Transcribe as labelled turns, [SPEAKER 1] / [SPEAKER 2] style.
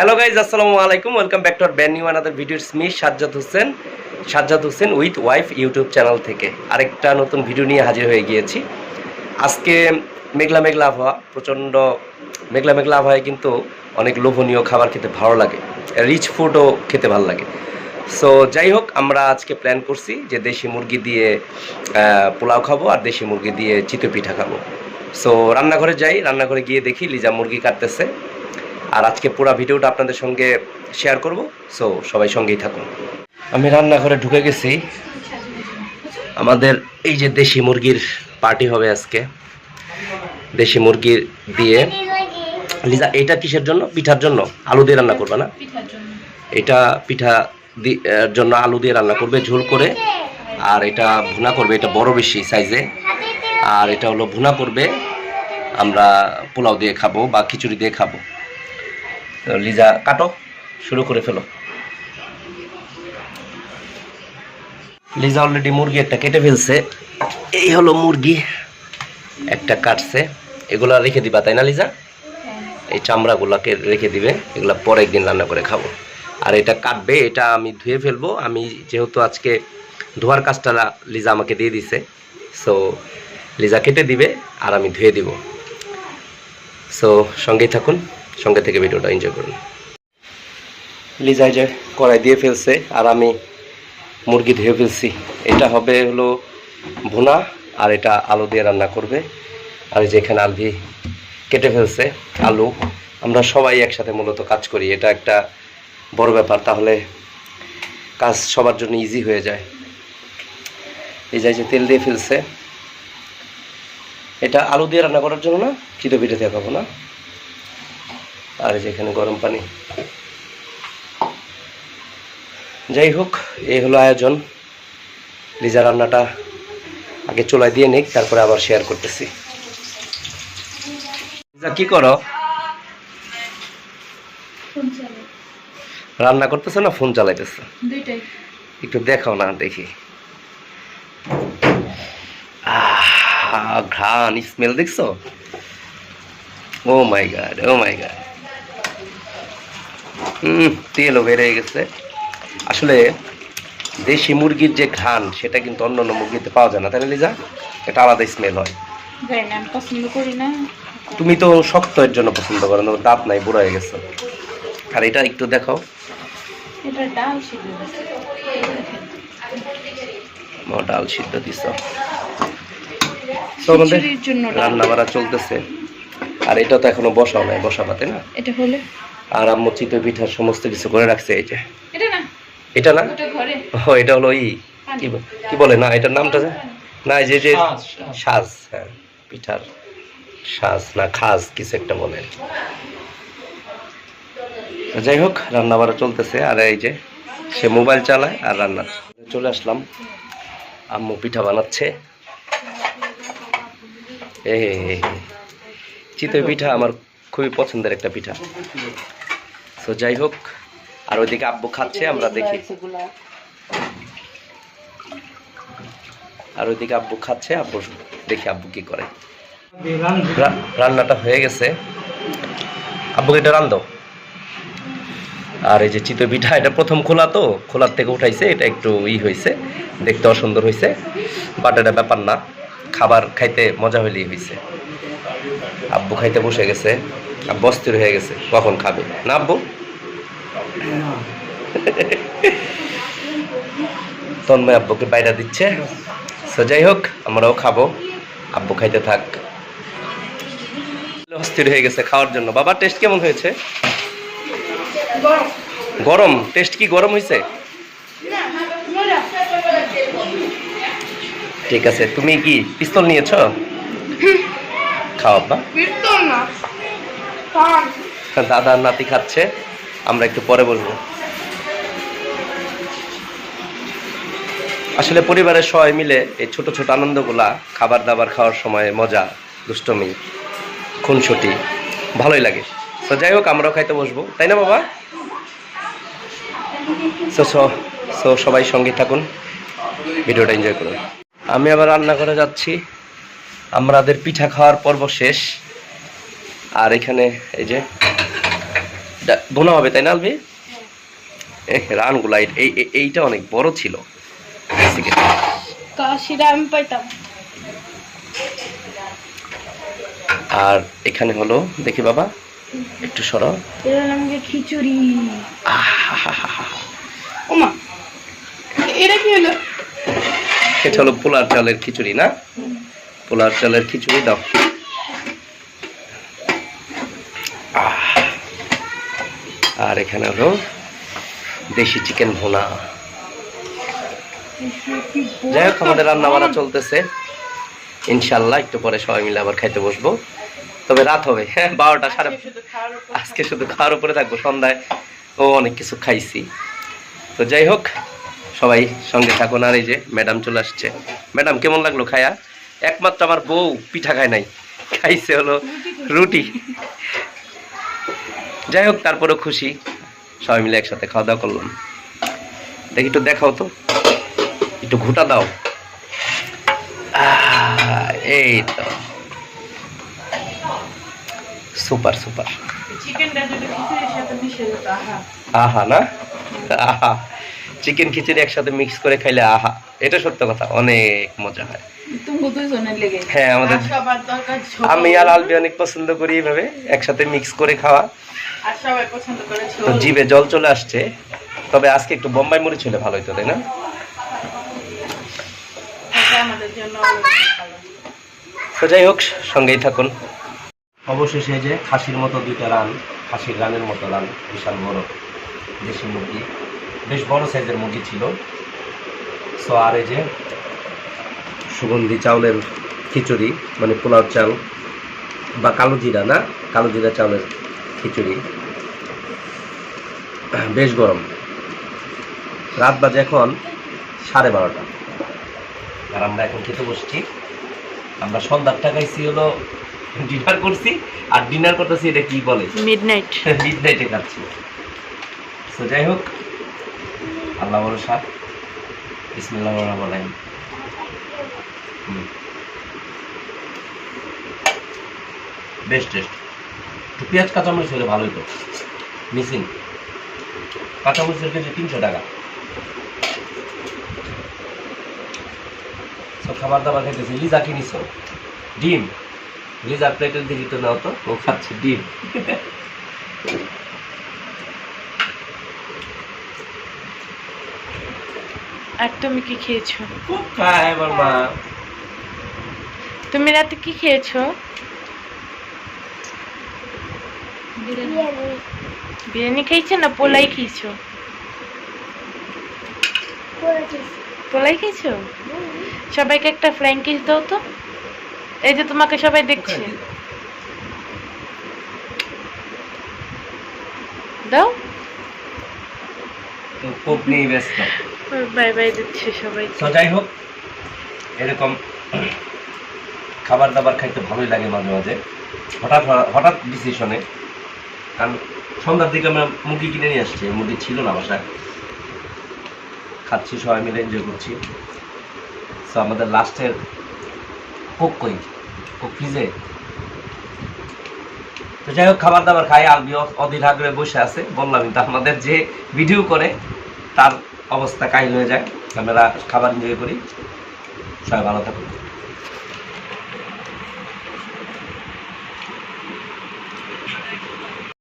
[SPEAKER 1] Hello guys আসসালামু আলাইকুম। Welcome back to our brand new another videos me Sajjad Hossain Sajjad Hossain with wife YouTube channel থেকে আরেকটা নতুন video নিয়ে হাজির হয়ে গিয়েছি। আজকে মেঘলা মেঘলা আবহাওয়া, প্রচণ্ড মেঘলা মেঘলা আবহাওয়ায় কিন্তু অনেক লোভনীয় খাবার খেতে ভালো লাগে। রিচ ফুডও খেতে ভালো লাগে। সো যাই হোক, আমরা আজকে প্ল্যান করছি যে দেশি মুরগি দিয়ে পোলাও খাব আর দেশি মুরগি দিয়ে চিতই পিঠা খাব। সো রান্নাঘরে যাই, রান্নাঘরে গিয়ে দেখি লিজা মুরগি কাটতেছে। আর আজকে পুরো ভিডিওটা আপনাদের সঙ্গে শেয়ার করব। সো সবাই সঙ্গেই থাকুন। আমি রান্নাঘরে ঢুকে গেছি। আমাদের এই যে দেশি মুরগির পার্টি হবে আজকে। দেশি মুরগি দিয়ে। লিজা এইটা কিসের জন্য? পিঠার জন্য? আলু দিয়ে রান্না করবে না? এটা পিঠা জন্য আলু দিয়ে রান্না করবে ঝোল করে। আর এটা ভুনা করবে এটা বড় বেশি সাইজে আর এটা হলো ভুনা করবে। আমরা পোলাও দিয়ে খাব বা খিচুড়ি দিয়ে খাব। তো লিজা কাটো শুরু করে ফেলো। লিজা অলরেডি মুরগি একটা কেটে ফেলছে। এই হলো মুরগি একটা কাটছে। এগুলা রেখে দিবা তাই না লিজা?
[SPEAKER 2] হ্যাঁ।
[SPEAKER 1] এই চামড়াগুলোকে রেখে দিবে এগুলো পরে একদিন রান্না করে খাব। আর এটা কাটবে এটা আমি ধুয়ে ফেলব। আমি যেহেতু আজকে ধোয়ার কাজটা লিজা আমাকে দিয়ে দিছে। সো লিজা কেটে দিবে আর আমি ধুয়ে দিব। সো সঙ্গেই থাকুন। সঙ্গে থেকে ভিডিওটা এনজয় করুন। লিজা এই যে কড়াই দিয়ে ফেলছে আর আমি মুরগি ধুয়ে ফেলছি। এটা হবে হলো ভুনা আর এটা আলু দিয়ে রান্না করবে। আর এই যে এখানে আলভি কেটে ফেলছে, আলু। আমরা সবাই একসাথে মূলত কাজ করি, এটা একটা বড় ব্যাপার। তাহলে কাজ সবার জন্য ইজি হয়ে যায়। এই যে যে তেল দিয়ে ফেলছে। এটা আলু দিয়ে রান্না করার জন্য না চিতো পিঠে দিয়ে খাব না? আর যেখানে গরম পানি। যাই হোক এই হলো আয়োজন। লিজা রান্নাটা আগে চুলায় দিয়ে নিক তারপরে আবার শেয়ার করতেছি। লিজা কি করো? রান্না করতেছো না ফোন চালাইতেছো? একটু দেখাও না দেখি। ঘ্রাণ স্মেল দেখছ? ও মাই গড ও মাই গড হুম তেলও বেড়ে গেছে। আসলে দেশি মুরগির যে ঘ্রাণ সেটা কিন্তু অন্য অন্য মুরগিতে পাওয়া যায় না। তাই না লিজা? এটা আলাদা স্মেল হয়।
[SPEAKER 2] পছন্দ করি না।
[SPEAKER 1] তুমি তো শক্ত এর জন্য পছন্দ করো না দাঁত নাই বুড়ো হয়ে গেছে। আর এটা একটু দেখাও।
[SPEAKER 2] এটা ডাল সিদ্ধ। দিছে।
[SPEAKER 1] ও, ডাল সিদ্ধ দিছ। তো আমাদের
[SPEAKER 2] খিচুড়ির জন্য ডাল।
[SPEAKER 1] রান্না বাড়া চলতেছে। আর এটা তো এখনও বসাও নাই বসাবা তাই না?
[SPEAKER 2] এটা হলে?
[SPEAKER 1] আর আম্মু চিতই পিঠার সমস্ত কিছু করে রাখছে এই যে।
[SPEAKER 2] এটা না?
[SPEAKER 1] এটা না? ও এটা হলো ই। কি বলে? না এটার নামটা যে? না এই যে যে সাজ হ্যাঁ পিঠার সাজ না খাজ কিছু একটা বলে যাই হোক রান্না বাড়া চলতেছে আর এই যে সে মোবাইল চালায় আর রান্না। চলে আসলাম। আম্মু পিঠা বানাচ্ছে। এ চিতই পিঠা আমার খুবই পছন্দের একটা পিঠা। তো যাই হোক আর ওইদিকে আব্বু খাচ্ছে আমরা দেখি। আর ওইদিকে আব্বু খাচ্ছে আব্বু দেখি আব্বু কি করে। রান্নাটা হয়ে গেছে। আব্বু এটা রান্ধো আর এই যে চিতই পিঠা এটা প্রথম খোলা তো খোলার থেকে উঠাইছে এটা একটু ই হয়েছে দেখতে অসুন্দর হয়েছে বাট এটা ব্যাপার না খাবার খাইতে মজা হইলেই হয়েছে আব্বু খাইতে বসে গেছে, আব্বু অস্থির হয়ে গেছে, কখন খাবে? না আব্বু? তন্ময় আব্বুকে বাইরে দিচ্ছে। সো যাই হোক, আমরাও খাব। আব্বু খাইতে থাক। অস্থির হয়ে গেছে খাওয়ার জন্য। বাবা টেস্ট কেমন হয়েছে? গরম। টেস্ট কি গরম হয়েছে? ঠিক আছে, তুমি কি পিস্তল নিয়েছ? খাও আব্বা দাদা নাতি খাচ্ছে আমরা একটু পরে বলব। আসলে পরিবারের সবাই মিলে এই ছোট ছোট আনন্দগুলা খাবার দাবার খাওয়ার সময় মজা দুষ্টমি খুনসুটি ভালোই লাগে। তো যাই হোক আমরাও খাইতে বসবো। তাই না বাবা? সো সো সবাই সঙ্গে থাকুন ভিডিওটা এনজয় করুন। আমি আবার রান্না করে যাচ্ছি। আমাদের পিঠা খাওয়ার পর্ব শেষ। আর এখানে এই যে বোনা হবে তাই না আলবি? এহ, রানগুলা এই- এই এই- এইটা অনেক বড় ছিল। আর এখানে হলো দেখি বাবা একটু
[SPEAKER 2] খিচুড়ি। ওমা এটা কি হলো?
[SPEAKER 1] এটা হলো পোলার চালের খিচুড়ি না? পোলার চালের খিচুড়ি দাও আর এখানে হলো দেশি চিকেন ভোনা যাই হোক আমাদের রান্না বান্না চলতেছে। ইনশাল্লাহ একটু পরে সবাই মিলে আবার খাইতে বসবো। তবে রাত হবে হ্যাঁ বারোটা সাড়ে আজকে শুধু খাওয়ার উপরে থাকব সন্ধ্যায়। ও অনেক কিছু খাইছি। তো যাই হোক সবাই সঙ্গে থাকুন। আর এই যে ম্যাডাম চলে আসছে। ম্যাডাম কেমন লাগল খায়া? একমাত্র আমার বউ পিঠা খায় নাই। খাইছে হলো রুটি। যাই হোক তারপরেও খুশি। সবাই মিলে একসাথে খাওয়া দাওয়া করলাম। দেখি একটু দেখাও তো। একটু ঘুটা দাও। আহ, এই তো। Super super.
[SPEAKER 2] আহা
[SPEAKER 1] না? আহা। চিকেন খিচুড়ি একসাথে মিক্স করে খাইলে আহা। এটা সত্য কথা অনেক মজা হয়।
[SPEAKER 2] তুমি
[SPEAKER 1] হ্যাঁ আমাদের
[SPEAKER 2] আর সবার দরকার ছোট
[SPEAKER 1] আমি আর আলবি অনেক পছন্দ করি এইভাবে একসাথে মিক্স করে খাওয়া।
[SPEAKER 2] আর সবাই পছন্দ করে ছোট।
[SPEAKER 1] তো জিভে জল চলে আসছে তবে আজকে একটু বোম্বাই মরিচ হলে ভালো হতো তাই না?
[SPEAKER 2] এটা আমাদের জন্য অনেক ভালো।
[SPEAKER 1] তো যাই হোক সঙ্গেই থাকুন। অবশেষে যে খাসির মতো দুইটা রান খাসির রানের মতো রান বিশাল বড় দেশি মুরগি বেশ বড় সাইজের মুরগি ছিল। সো আর এই যে সুগন্ধি চাউলের খিচুড়ি মানে পোলাও চাল বা কালো জিরা না? কালো জিরা চাউলের খিচুড়ি। বেশ গরম। রাত বাজে এখন সাড়ে বারোটা। আর আমরা এখন খেতে বসছি। আমরা সন্ধ্যার টাকাইছি হলো ডিনার করছি আর ডিনার করতেছি এটা কি বলে?
[SPEAKER 2] মিডনাইট
[SPEAKER 1] মিড নাইটে খাচ্ছি। তো যাই হোক আল্লাহ ভরসা। ইসমিল্লাহ রহমান রাহিম। হুম। বেশ টেস্ট। একটু পেঁয়াজ, কাঁচামরিচ হলে ভালোই তো। মিসিং। কাঁচামরিচের কেজি তিনশো টাকা। সব খাবার দাবার খাইতেছি। লিজা কিনিস ডিম। লিজার প্লেটের দিকে তো নাও তো। ও খাচ্ছে ডিম।
[SPEAKER 2] আর তুমি কি খেয়েছো।
[SPEAKER 1] খুব খায় আমার মা।
[SPEAKER 2] তুমি রাতে কি খেয়েছো? বিরিয়ানি। খেয়েছো না পোলাই খেয়েছো? পোলাই খেয়েছো। সবাইকে একটা ফ্লাইং কিস দাও তো। এই যে তোমাকে সবাই দেখছে। দাও।
[SPEAKER 1] তো কোপ নিয়ে ব্যস্ত।
[SPEAKER 2] বাই বাই দিচ্ছে সবাই
[SPEAKER 1] যাই হোক, এরকম খাবার দাবার খাইতে ভালোই লাগে মাঝে মাঝে। হঠাৎ হঠাৎ ডিসিশনে কারণ সন্ধ্যার দিকে আমরা মুরগি কিনে নিয়ে আসছি মুরগি ছিল না বাসায়। খাচ্ছি, সবাই মিলে এনজয় করছি। তো আমাদের লাস্টের কোক কই? কোক ফ্রিজে তো যাই হোক খাবার দাবার খাই, আলবি অধীর আগ্রহে বসে আছে। বললাম তো, আমাদের যে ভিডিও করে, তার অবস্থা কাহিল হয়ে যায়। আমরা খাবার এনজয় করি সবাই ভালো থাকুন।